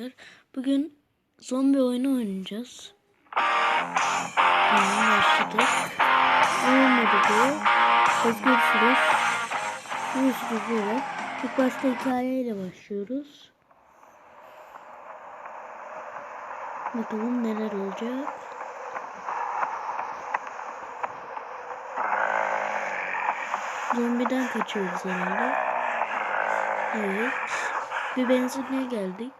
arkadaşlar. Bugün zombi oyunu oynayacağız. Tamam başladık. Oyun modu bu. Özgür sürüş. Görüşürüz böyle. İlk başta hikayeyle başlıyoruz. Bakalım neler olacak. Zombiden kaçıyoruz herhalde. Evet. Bir benzinliğe geldik.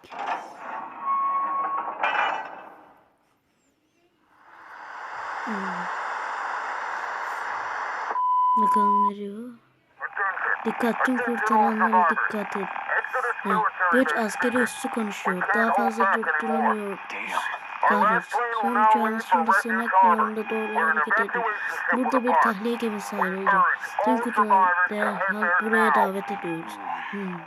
Hmm. Bakalım ne diyor. Dikkat tüm kurtaranlara dikkat et. Ha, Göç askeri üssü konuşuyor. Daha fazla durdurulamıyor. Kahretsin. Son uçağımız şimdi sığınak limanında doğru hareket ediyor. Burada bir tahliye gemisi ayrıldı. Tüm derhal buraya davet ediyoruz. Hmm.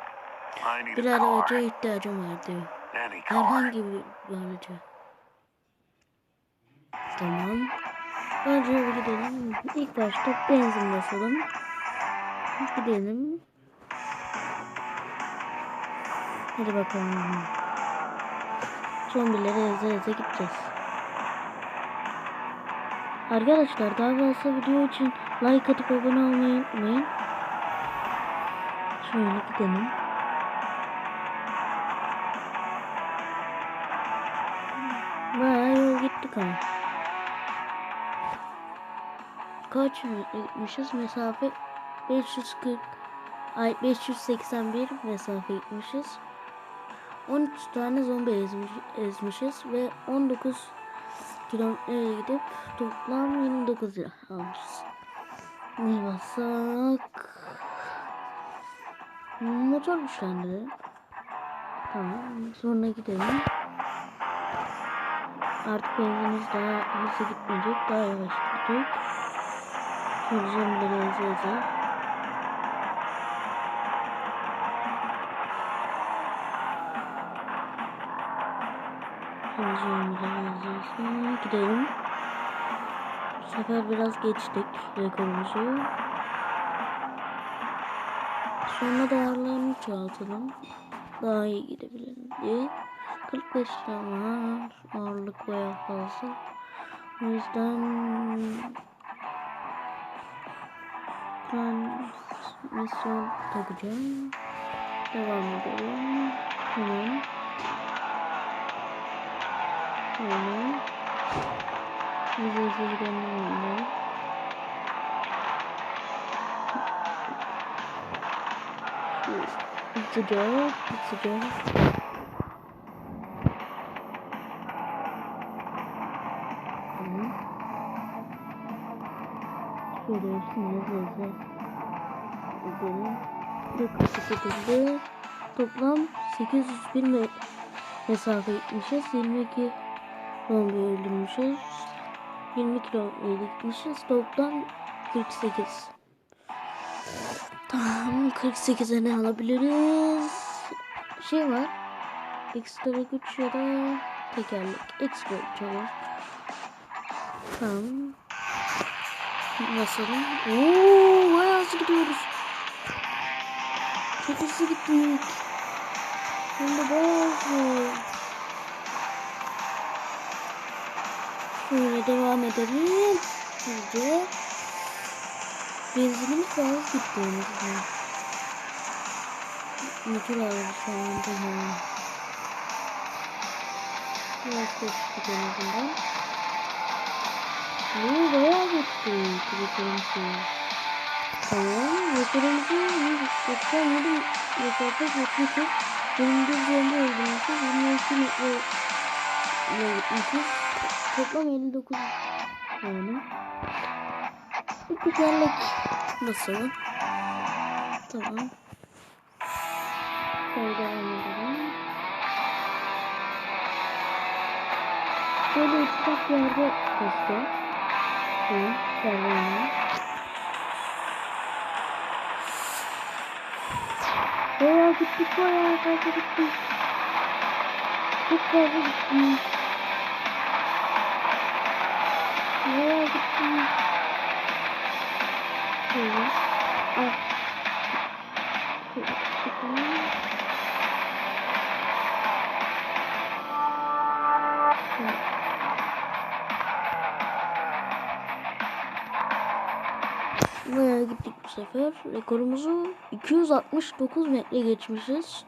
Bir aracıya ihtiyacım var diyor. Herhangi bir araca. Tamam. Bir gidelim. İlk başta benzin basalım. Gidelim. Hadi bakalım. Zombileri eze eze gideceğiz. Arkadaşlar daha fazla video için like atıp abone olmayı unutmayın. Şöyle gidelim. Yol gittik ama. Kaç gitmişiz? Mesafe 540 ay 581 mesafe gitmişiz. 13 tane zombi ezmiş, ezmişiz ve 19 kilometre gidip toplam 29 lira almışız. Ne basak? Motor güçlendirelim. Tamam. Sonra gidelim. Artık benzinimiz daha hızlı gitmeyecek. Daha yavaş gidecek. Zombileri eze eze. Gidelim. Bu sefer biraz geçtik rekorumuzu. Sonra da ağırlarını çoğaltalım. Daha iyi gidebilelim diye. 45 tane. Ağırlık bayağı fazla. O yüzden ben misyon takacağım. Devam edelim. Hemen. Hemen. Bize hızlı gidelim. Hızlıca, Hızlı edelim. Yaklaşık şekilde toplam 801 me mesafe gitmişiz. 22 zombi öldürmüşüz. 20 kilometre gitmişiz. Toplam 48. Tamam 48'e ne alabiliriz? Şey var. Ekstra güç ya da tekerlek. Ekstra güç. Tamam. Basalım. Oo, bayağı hızlı gidiyoruz. Çok hızlı gittik. Hem de bayağı hızlı. Şöyle devam edelim. Hızlıca. Benzinimiz hızlı gittiğimiz için. Motor aldı şu anda. Biraz geçtik en azından. Oo bayağı gitti. Referansı. Tamam. Referansı 97 mesafe. Benim bir zombi öldürmüşüz. 22 metre ile gitmişiz. Toplam 59 yani. Bir güzellik. Nasıl? Tamam. Şöyle devam edelim. Şöyle uçacak yerde kastı. Tamam. Bayağı gittik bayağı fazla gittik. Çok fazla gittik. Bayağı gittik. Şöyle. Al. Sefer. Rekorumuzu 269 metre geçmişiz.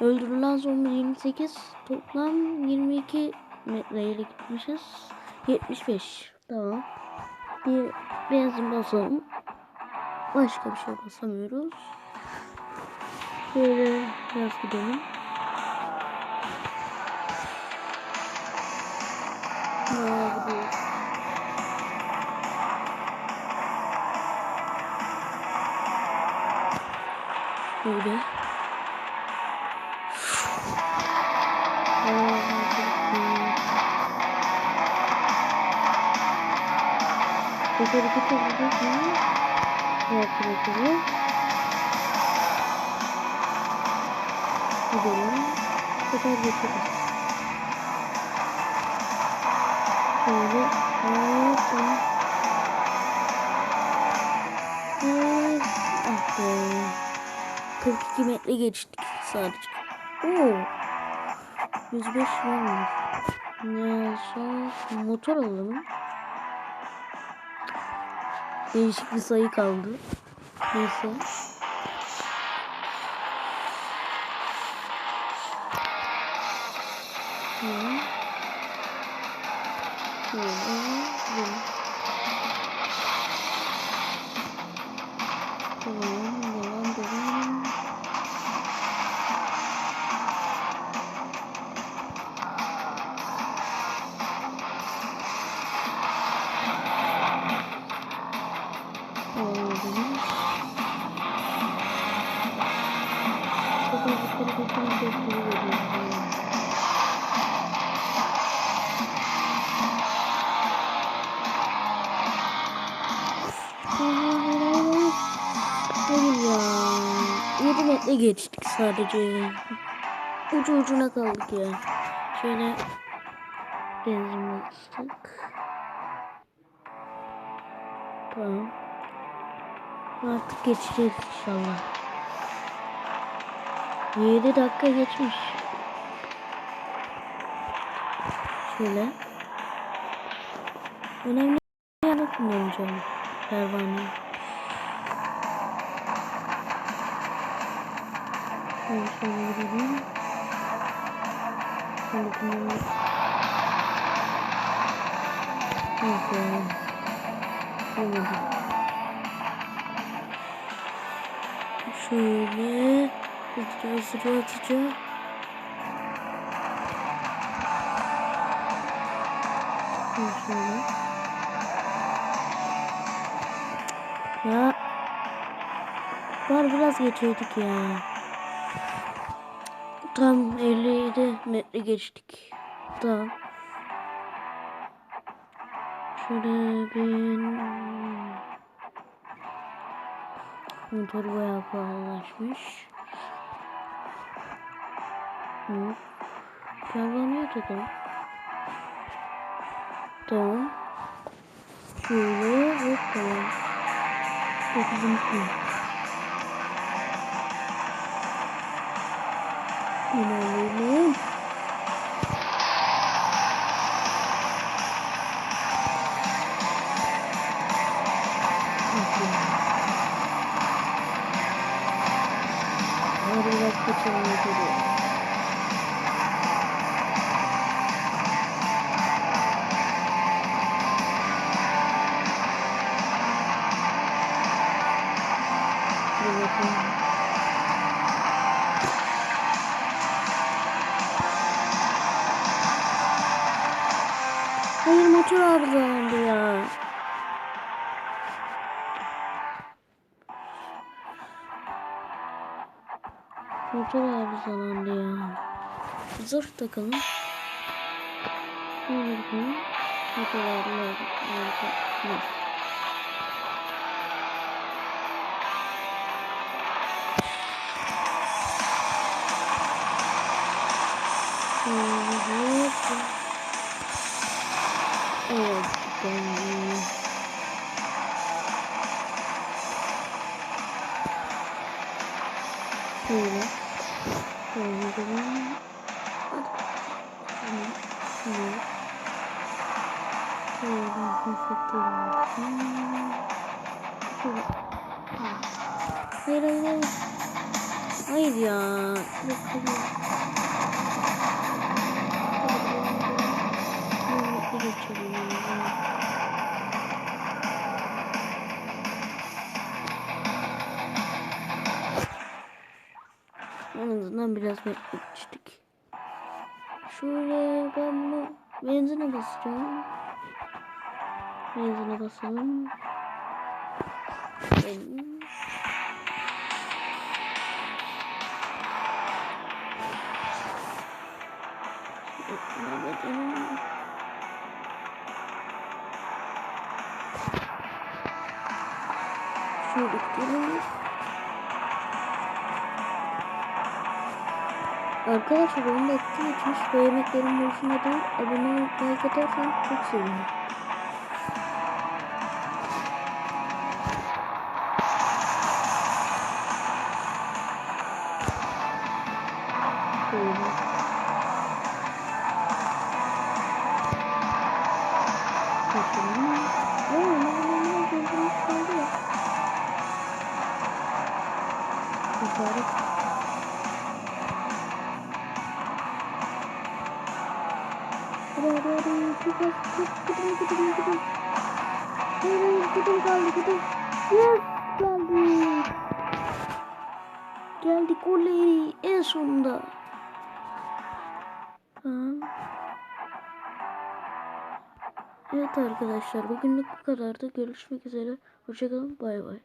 Öldürülen zombi 28. Toplam 22 metreyle gitmişiz. 75. Tamam. Bir benzin basalım. Başka bir şey basamıyoruz. Şöyle biraz gidelim. Bayağı gidiyoruz. Böyle. Tekrar bir kere Diğer tarafı. Gidelim. Tekrar geçelim. Şöyle. Hoppa. Evet. Ah be. 42 metre geçtik sadece. Oo. 105 var. Ne olsa motor alalım. Değişik bir sayı kaldı. Neyse. Tamam. Şöyle. 7 metre geçtik sadece. Ucu ucuna kaldık ya. Şöyle benzin bastık. Tamam. Artık geçeceğiz inşallah. 7 dakika geçmiş. Şöyle. Önemli yerine kullanacağım. Pervane. Şöyle şöyle gidelim. Şöyle kullanalım. Evet. Olmadı. Şöyle hızlı atacağım. Şöyle. Ya. Var biraz geçiyorduk ya. Tam 57 metre geçtik. Tamam. Şöyle bin... Motor bayağı pahalılaşmış. Hı. Pervaneye takalım. Tamam. Şöyle hop tamam. Dokuzuncu. İnanıyorum. Hadi biraz kaçalım yukarı. Dur arızalandı ya. Motor arızalandı ya. Zırh takalım. Şöyle bakalım. Motor arızalandı. Evet. Şöyle. Hayır hayır hayır. Hayır ya. Hayır. Hadi geçelim. En azından biraz beklemiştik. Şöyle ben bunu benzine basacağım. Benzine basalım. Ben- Şöyle gidelim. Arkadaşlar onu da ettiği için şu yemeklerin boşuna değil abone olup like atarsan çok sevinirim. Şöyle. Bakalım. Oo, ne ne ne gözümüz kaldı ya. İşaret. Hadi hadi hadi. Çok az. Çok gıdım gıdım gıdım. Hayır gıdım kaldı gıdım. Yes geldik. Geldik oley. En sonunda. Ha. Evet arkadaşlar bugünlük bu kadardı. Görüşmek üzere. Hoşçakalın. Bay bay.